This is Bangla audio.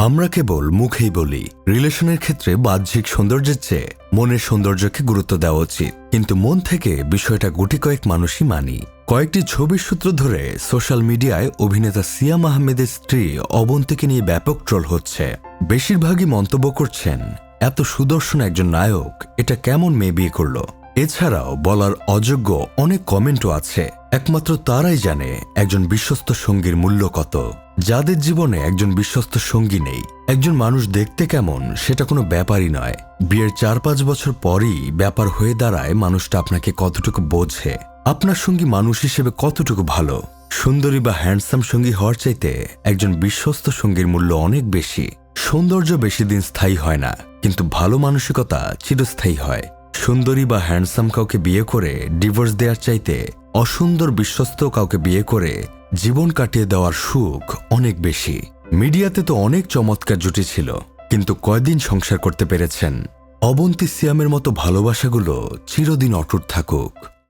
আমরা কেবল মুখেই বলি, রিলেশনের ক্ষেত্রে বাহ্যিক সৌন্দর্যের চেয়ে মনের সৌন্দর্যকে গুরুত্ব দেওয়া উচিত। কিন্তু মন থেকে বিষয়টা গুটি কয়েক মানুষই মানি। কয়েকটি ছবির সূত্র ধরে সোশ্যাল মিডিয়ায় অভিনেতা সিয়াম আহমেদের স্ত্রী অবন্তীকে নিয়ে ব্যাপক ট্রোল হচ্ছে। বেশিরভাগই মন্তব্য করছেন, এত সুদর্শন একজন নায়ক, এটা কেমন মেয়ে বিয়ে করল? এছাড়াও বলার অযোগ্য অনেক কমেন্টও আছে। একমাত্র তারাই জানে একজন বিশ্বস্ত সঙ্গীর মূল্য কত। যাদের জীবনে একজন বিশ্বস্ত সঙ্গী নেই, একজন মানুষ দেখতে কেমন সেটা কোনো ব্যাপারই নয়। বিয়ের চার পাঁচ বছর পরই ব্যাপার হয়ে দাঁড়ায় মানুষটা আপনাকে কতটুকু বোঝে, আপনার সঙ্গী মানুষ হিসেবে কতটুকু ভালো। সুন্দরী বা হ্যান্ডসাম সঙ্গী হওয়ার চাইতে একজন বিশ্বস্ত সঙ্গীর মূল্য অনেক বেশি। সৌন্দর্য বেশি দিন স্থায়ী হয় না, কিন্তু ভালো মানসিকতা চিরস্থায়ী হয়। সুন্দরী বা হ্যান্ডসাম কাউকে বিয়ে করে ডিভোর্স দেওয়ার চাইতে অসুন্দর বিশ্বস্ত কাউকে বিয়ে করে জীবন কাটিয়ে দেওয়ার সুখ অনেক বেশি। মিডিয়াতে তো অনেক চমৎকার জুটি ছিল, কিন্তু কয়দিন সংসার করতে পেরেছেন? অবন্তী সিয়ামের মতো ভালোবাসাগুলো চিরদিন অটুট থাকুক।